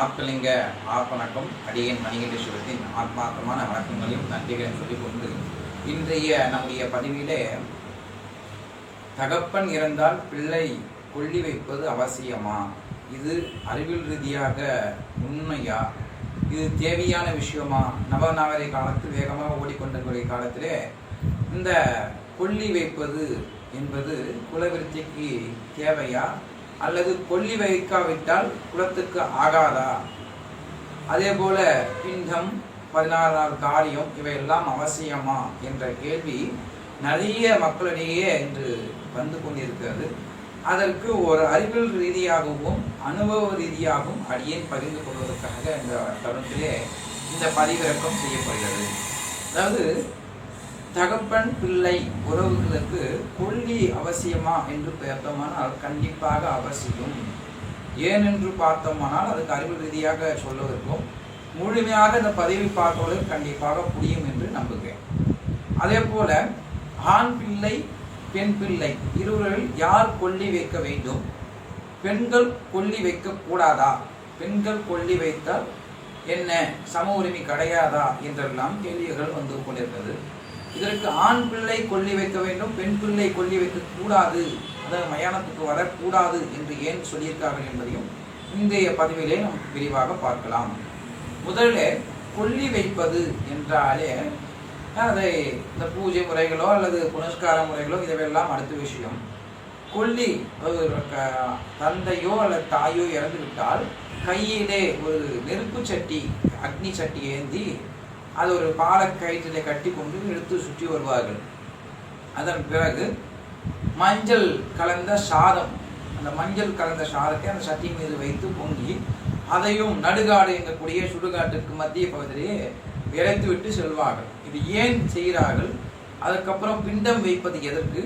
ஆத்மலிங்க ஆர்ப்பணக்கம் அடியன் மணிகண்டேஸ்வரத்தின் ஆத்மார்த்தமான வணக்கங்களையும் நன்றிகளையும் சொல்லிக் கொண்டு இன்றைய நம்முடைய பதிவிலே தகப்பன் இறந்தால் பிள்ளை கொல்லி வைப்பது அவசியமா? இது அறிவியல் ரீதியாக உண்மையா? இது தேவையான விஷயமா? நவநாகரிக காலத்தில் வேகமாக ஓடிக்கொண்டிருக்கிற காலத்திலே இந்த கொல்லி வைப்பது என்பது குலவிருத்திக்கு தேவையா? அல்லது கொல்லி வைக்காவிட்டால் குலத்துக்கு ஆகாதா? அதே போல பிண்டம் பதினாறாவது காரியம் இவையெல்லாம் அவசியமா? என்ற கேள்வி நிறைய மக்களிடையே இன்று வந்து கொண்டிருக்கிறது. அதற்கு ஒரு அறிவியல் ரீதியாகவும் அனுபவ ரீதியாகவும் அடியேன் பகிர்ந்து கொள்வதற்காக இந்த தருணத்திலே இந்த பதிவிறக்கம் செய்யப்படுகிறது. அதாவது தகப்பன் பிள்ளை உறவுகளுக்கு கொள்ளி அவசியமா என்று பார்த்தோமானால் கண்டிப்பாக அவசியம். ஏனென்று பார்த்தோமானால் அதுக்கு அறிவு ரீதியாக சொல்வதற்கும் முழுமையாக இந்த பதவி பார்ப்பவர்களுக்கு கண்டிப்பாக புரியும் என்று நம்புகிறேன். அதே போல ஆண் பிள்ளை பெண் பிள்ளை இருவரில் யார் கொல்லி வைக்க வேண்டும்? பெண்கள் கொல்லி வைக்க கூடாதா? பெண்கள் கொல்லி வைத்தால் என்ன? சம உரிமை கிடையாதா? என்றெல்லாம் கேள்விகள் வந்து கொண்டிருக்கிறது இதற்கு ஆண் பிள்ளை கொல்லி வைக்க வேண்டும் பெண் பிள்ளை கொல்லி வைக்க கூடாது. அதாவது மயானத்துக்கு வரக்கூடாது என்று ஏன் சொல்லியிருக்கார்கள் என்பதையும் இன்றைய பதிவிலே நாம் விரிவாக பார்க்கலாம். முதல்ல கொல்லி வைப்பது என்றாலே அதை இந்த பூஜை முறைகளோ அல்லது புனஸ்கார முறைகளோ இதுவெல்லாம் அடுத்த விஷயம். கொல்லி க- தந்தையோ அல்லது தாயோ இறந்துவிட்டால் கையிலே ஒரு நெருப்பு சட்டி அக்னி சட்டி ஏந்தி அது ஒரு பாலக்கயிற்றிலே கட்டி கொண்டு எடுத்து சுற்றி வருவார்கள். அதன் பிறகு மஞ்சள் கலந்த சாதம் அந்த மஞ்சள் கலந்த சாதத்தை அந்த சட்டி மீது வைத்து பொங்கி அதையும் நடுகாடு எங்கக்கூடிய சுடுகாட்டுக்கு மத்திய பகுதியிலேயே இறைத்து விட்டு செல்வார்கள். இது ஏன் செய்கிறார்கள்? அதுக்கப்புறம் பிண்டம் வைப்பது எதற்கு?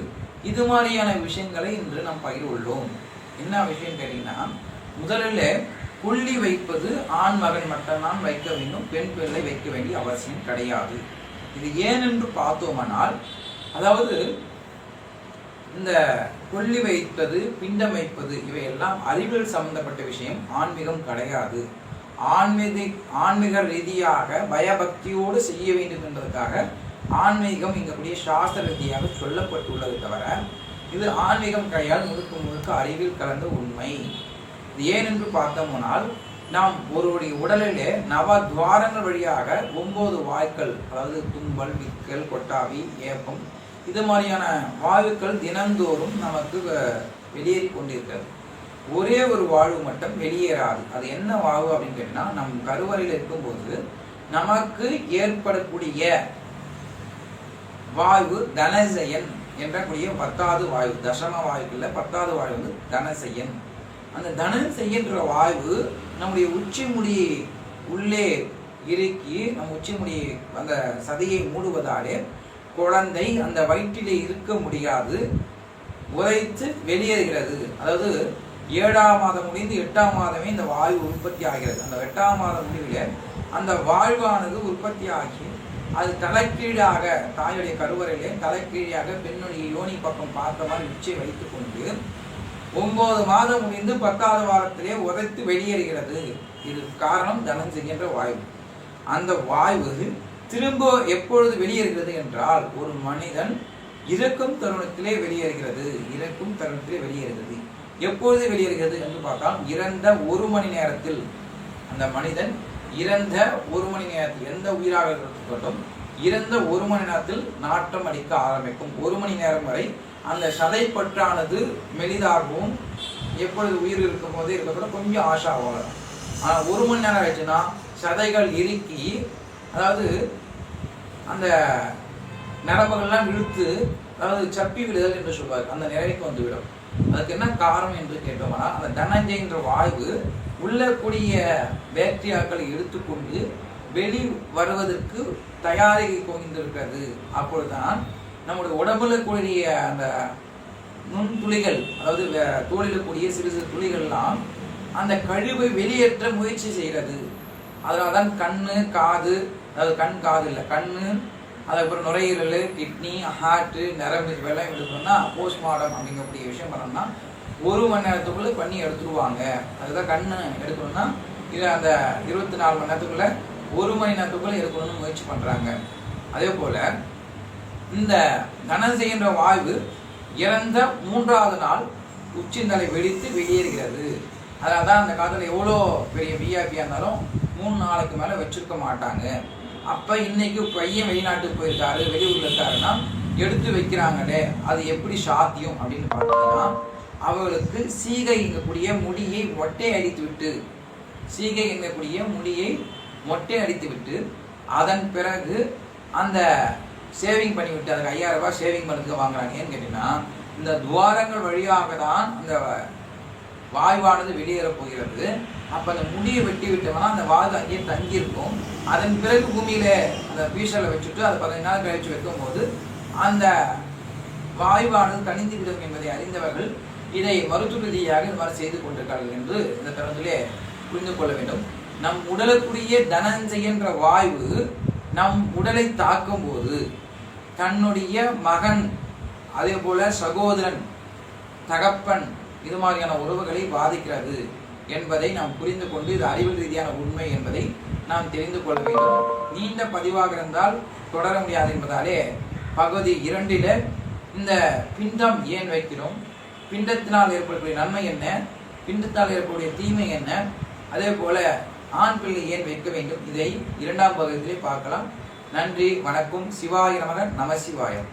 இது மாதிரியான விஷயங்களை இன்று நாம் பகிர்வுள்ளோம். என்ன விஷயம் கேட்டீங்கன்னா முதலில் கொல்லி வைப்பது ஆண் மகன் மட்டும்தான் வைக்க வேண்டும் பெண் பிள்ளை வைக்க வேண்டிய அவசியம் கிடையாது. இது ஏன் என்று பார்த்தோமானால் அதாவது இந்த கொல்லி வைப்பது பிண்டம் வைப்பது இவையெல்லாம் அறிவியல் சம்பந்தப்பட்ட விஷயம் ஆன்மீகம் கிடையாது. ஆன்மீக ஆன்மீக ரீதியாக பயபக்தியோடு செய்ய வேண்டும் என்பதற்காக ஆன்மீகம் இங்கக்கூடிய சாஸ்திர ரீதியாக சொல்லப்பட்டுள்ளது தவிர இது ஆன்மீகம் கையால் முழுக்க முழுக்க அறிவில் கலந்த உண்மை. இது ஏன் என்று பார்த்தோம்னால் நாம் ஒருவருடைய உடலிலே நவ துவாரங்கள் வழியாக ஒன்பது வாய்க்கள் அதாவது தும்பல் விக்கல் கொட்டாவி ஏப்பம் இது மாதிரியான வாயுக்கள் தினந்தோறும் நமக்கு வெளியேறி கொண்டிருக்கிறது. ஒரே ஒரு வாழ்வு மட்டும் வெளியேறாது. அது என்ன வாழ்வு அப்படின்னு கேட்டீங்கன்னா நம் கருவறையில் இருக்கும்போது நமக்கு ஏற்படக்கூடிய வாயு தனசயன் என்றக்கூடிய பத்தாவது வாயு தசம வாயுக்குள்ள பத்தாவது வாயு வந்து தனசயன். அந்த தனம் செய்கின்ற வாய்வு நம்முடைய உச்சி முடி உள்ளே இறுக்கி நம் உச்சி முடி அந்த சதையை மூடுவதாலே குழந்தை அந்த வயிற்றிலே இருக்க முடியாது. உரைத்து வெளியேறுகிறது. அதாவது ஏழாம் மாதம் முடிந்து எட்டாம் மாதமே இந்த வாயு உற்பத்தி ஆகிறது. அந்த எட்டாம் மாதம் முடிவில் அந்த வாழ்வானது உற்பத்தி ஆகி அது தலைக்கீழாக தாயுடைய கருவறையிலே தலைக்கீழாக பெண்ணுடைய யோனி பக்கம் பார்த்த மாதிரி உச்சியை வைத்துக்கொண்டு கொண்டு ஒன்பது மாதம் முடிந்து பத்தாவது வாரத்திலே உதைத்து வெளியேறுகிறது. இது காரணம் தனஞ்செய்கின்ற வாயு அந்த வாயு திரும்ப எப்பொழுது வெளியேறுகிறது என்றால் ஒரு மனிதன் இறக்கும் தருணத்திலே வெளியேறுகிறது. இறக்கும் தருணத்திலே வெளியேறுகிறது. எப்பொழுது வெளியேறுகிறது என்று பார்த்தால் இறந்த ஒரு மணி நேரத்தில். அந்த மனிதன் இறந்த ஒரு மணி நேரத்தில் எந்த உயிராக இருக்கட்டும் இறந்த ஒரு மணி நேரத்தில் நாட்டம் அடிக்க ஆரம்பிக்கும். ஒரு மணி நேரம் வரை அந்த சதைப்பற்றானது மெலிதாகவும் எப்பொழுது உயிர் இருக்கும் போதே இருக்கக்கூட கொஞ்சம் ஆஷா வளரும் ஆனால் ஒரு மணி நேரம் ஆயிடுச்சுன்னா சதைகள் இறுக்கி அதாவது அந்த நரம்புகள்லாம் இழுத்து அதாவது சப்பி விடுதல் என்று சொல்வார். அந்த நிலைக்கு வந்துவிடும். அதுக்கு என்ன காரணம் என்று கேட்டோம்னா அந்த தனஞ்சைன்ற வாய்வு உள்ள கூடிய பேக்டீரியாக்களை எடுத்துக்கொண்டு வெளி வருவதற்கு தயாரிக்க கொண்டிருக்கிறது. அப்பொழுதுதான் நம்முடைய உடம்புல கூடிய அந்த நுண்துளிகள் அதாவது வே- தோலில் கூடிய சிறு சிறு துளிகள்லாம் அந்த கழிவை வெளியேற்ற முயற்சி செய்கிறது. அதனால தான் கண்ணு காது அதாவது கண் காது இல்லை கண்ணு அதுக்கப்புறம் நுரையீரல் கிட்னி ஹார்ட்டு நரம்பு இதெல்லாம் எடுக்கணும்னா போஸ்ட்மார்டம் அப்படிங்கக்கூடிய விஷயம் பண்ணோம்னா ஒரு மணி நேரத்துக்குள்ளே பண்ணி எடுத்துருவாங்க. அதுதான் கண்ணு எடுக்கணும்னா இதை அந்த இருபத்தி நாலு மணி நேரத்துக்குள்ளே ஒரு மணி நேரத்துக்குள்ளே எடுக்கணும்னு முயற்சி பண்ணுறாங்க அதே போல் இந்த தனஞ்செய்கின்ற வாயு இறந்த மூன்றாவது நாள் உச்சிந்தலை வெடித்து வெளியேறுகிறது. அதனால தான் அந்த காலத்தில் எவ்வளோ பெரிய விஐபியாக இருந்தாலும் மூணு நாளைக்கு மேலே வச்சிருக்க மாட்டாங்க. அப்போ இன்னைக்கு பையன் வெளிநாட்டுக்கு போயிருக்காரு வெளியூரில் இருக்காருன்னா எடுத்து வைக்கிறாங்களே அது எப்படி சாத்தியம் அப்படின்னு பார்த்தீங்கன்னா அவர்களுக்கு சீகை எங்கக்கூடிய முடியை மொட்டை அடித்து விட்டு சீகை எங்கக்கூடிய முடியை மொட்டை அடித்து விட்டு அதன் பிறகு அந்த சேவிங் பண்ணிவிட்டு அதுக்கு ஐயாயிரம் ரூபாய் சேவிங் பண்ணுறதுக்கு வாங்குறாங்க ஏன்னு கேட்டீங்கன்னா இந்த துவாரங்கள் வழியாக தான் அந்த வாயுவானது வெளியேறப் போகிறது. அப்போ அந்த முடியை வெட்டி விட்டோம்னா அந்த வாது அங்கேயே தங்கியிருக்கும் அதன் பிறகு பூமியில அந்த பீசலை வச்சுட்டு அதை பதினஞ்சு நாள் கழிச்சு வைக்கும்போது அந்த வாயுவானது தணிந்து விடும் என்பதை அறிந்தவர்கள் இதை மருத்துவ ரீதியாக இவ்வாறு செய்து கொண்டிருக்கிறார்கள் என்று இந்த தருணத்திலே புரிந்து கொள்ள வேண்டும். நம் உடலுக்குரிய தனஞ்செய் என்ற வாயு நம் உடலை தாக்கும் போது தன்னுடைய மகன் அதே போல சகோதரன் தகப்பன் இது மாதிரியான உறவுகளை பாதிக்கிறது என்பதை நாம் புரிந்து கொண்டு இது அறிவியல் ரீதியான உண்மை என்பதை நாம் தெரிந்து கொள்ள வேண்டும். நீண்ட பதிவாக இருந்தால் தொடர முடியாது என்பதாலே பகுதி இரண்டில இந்த பிண்டம் ஏன் வைக்கிறோம்? பிண்டத்தினால் ஏற்படக்கூடிய நன்மை என்ன? பிண்டத்தால் ஏற்படக்கூடிய தீமை என்ன? அதே போல ஆண் பிள்ளை ஏன் வைக்க வேண்டும்? இதை இரண்டாம் பகுதியிலே பார்க்கலாம். நன்றி வணக்கம். சிவாய நமக நம சிவாயம்